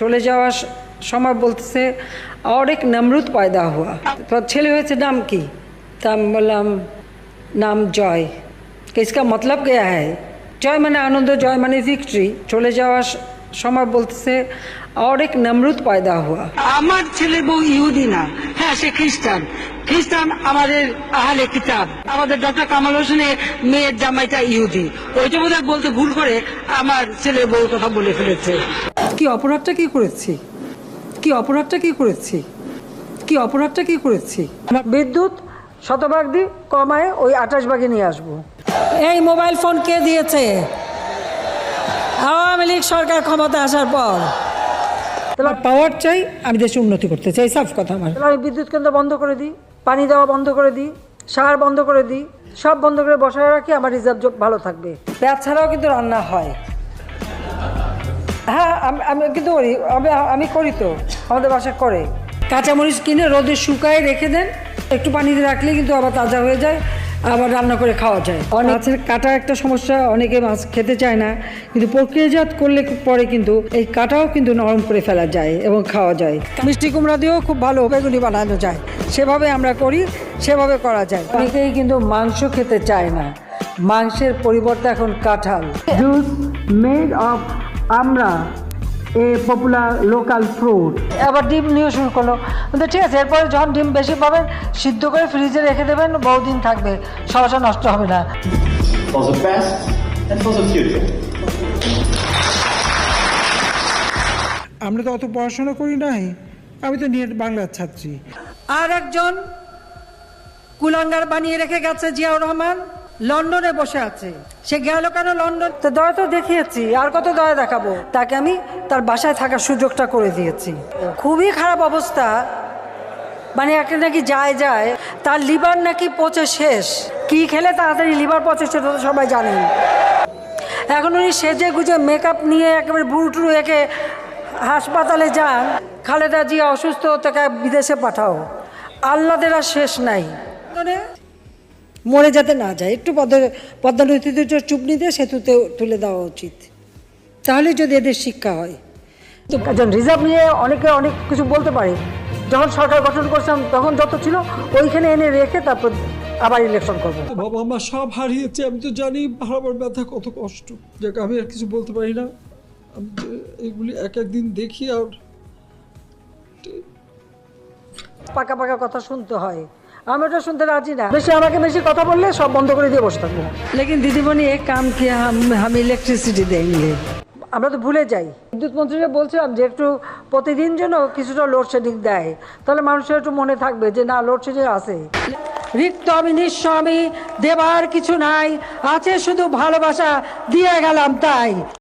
চলে যাওয়ার সময় বলতেছে আর এক নমরুদ পয়দা হওয়া তো ছেলে হয়েছে নাম কি? তা আমি বললাম, নাম জয়। ইসকা মতলব গেয়া হ্যায়? জয় মানে আনন্দ, জয় মানে ভিক্টরি চলে যাওয়ার সময় বলতেছে আর এক নমরুদ পয়দা হওয়া আমার ছেলে বউ ইহুদি না। হ্যাঁ সে খ্রিস্টান। খ্রিস্টান আমাদের আহলে কিতাব। আমাদের ডক্টর কামাল হোসেনের মেয়ের জামাইটা ইহুদি। ওইটা বোধহয় বলতে ভুল করে আমার ছেলে বউ কথা বলে ফেলেছে। কি অপরাধটা কি করেছি? কি অপরাধটা কি করেছি? কি অপরাধটা কি করেছি? বিদ্যুৎ শতভাগ দি কমায় ওই আঠাশ ভাগে নিয়ে আসব। এই মোবাইল ফোন কে দিয়েছে? আওয়ামী লীগ সরকার ক্ষমতা আসার পর। তাহলে পাওয়ার চাই আমি দেশে উন্নতি করতে চাই সাফ কথা আমার। আমি বিদ্যুৎ কেন্দ্র বন্ধ করে দিই পানি দেওয়া বন্ধ করে দিই সার বন্ধ করে দিই সব বন্ধ করে বসায় রাখি আমার রিজার্ভ ভালো থাকবে। পেঁয়াজ ছাড়াও কিন্তু রান্না হয়। হ্যাঁ আমি আমি কিন্তু করি। আমি আমি করি তো। আমাদের বাসা করে। কাঁচামরিচ কিনে রোদে শুকায় রেখে দেন। একটু পানিতে রাখলে কিন্তু আবার তাজা হয়ে যায় আবার রান্না করে খাওয়া যায়। মাছের কাটা একটা সমস্যা অনেকে মাছ খেতে চায় না। কিন্তু প্রক্রিয়াজাত করলে পরে কিন্তু এই কাটাও কিন্তু নরম করে ফেলা যায় এবং খাওয়া যায়। মিষ্টি কুমড়া দিয়েও খুব ভালো বেগুনি বানানো যায়। সেভাবে আমরা করি সেভাবে করা যায়। অনেকেই কিন্তু মাংস খেতে চায় না। মাংসের পরিবর্তে এখন কাঁঠাল। জুস মেড অফ আমরা এ পপুলার লোকাল ফ্রুট আবার ডিম নিয়ে শুরু করল। কিন্তু ঠিক আছে এরপরে যখন ডিম বেশি পাবেন সিদ্ধ করে ফ্রিজে রেখে দেবেন বহুদিন থাকবে। সমস্যা নষ্ট হবে না। For the past and for the future. আমরা তো অত পড়াশোনা করি নাই আমি তো নিয়ে বাংলার ছাত্রী। আর একজন কুলাঙ্গার বানিয়ে রেখে গেছে জিয়াউর রহমান। লন্ডনে বসে আছে। সে গেল কেন লন্ডন? তো দয়া তো দেখিয়েছি আর কত দয়া দেখাবো? তাকে আমি তার বাসায় থাকার সুযোগটা করে দিয়েছি। খুবই খারাপ অবস্থা। মানে একটা নাকি যায় যায় তার লিভার নাকি পচে শেষ। কি খেলে তাড়াতাড়ি লিভার পচে সেটা তো সবাই জানেন। এখন উনি সেজে গুজে মেকআপ নিয়ে একেবারে বুড়ো টুরু একে হাসপাতালে যান। খালেদা জিয়া অসুস্থ তাকে বিদেশে পাঠাও। আল্লাদের আর শেষ নাই। মরে যাতে না যায়। একটু পদ্ম পদ্মা নদীতে চুপনি দিয়ে সেতুতে তুলে দেওয়া উচিত। তাহলে যদি এদের শিক্ষা হয়। তো একজন রিজার্ভ নিয়ে অনেকে অনেক কিছু বলতে পারে। যখন সরকার গঠন করছিলাম তখন যত ছিল ওইখানে এনে রেখে তারপর আবার ইলেকশন করব। বাবা মা সব হারিয়েছে। আমি তো জানি হারাবার ব্যথা কত কষ্ট। যাক আমি আর কিছু বলতে পারি না। আমি এগুলি এক একদিন দেখি আর পাকা পাকা কথা শুনতে হয়। আমি ওটা শুনতে রাজি না। বেশি আমাকে বেশি কথা বললে সব বন্ধ করে দিয়ে বসে থাকব। লেকিন দিদিমণি এক কাম কি হাম ইলেকট্রিসিটি দেंगे আমরা তো ভুলে যাই। বিদ্যুৎ মন্ত্রীরা বলছিলাম যে একটু প্রতিদিন যেন কিছুটা লোডশেডিং দেয়। তাহলে মানুষের একটু মনে থাকবে যে না লোডশেডিং আছে। রিক্ত আমি নিঃস্ব আমি দেবার কিছু নাই। আছে শুধু ভালোবাসা দিয়ে গেলাম তাই।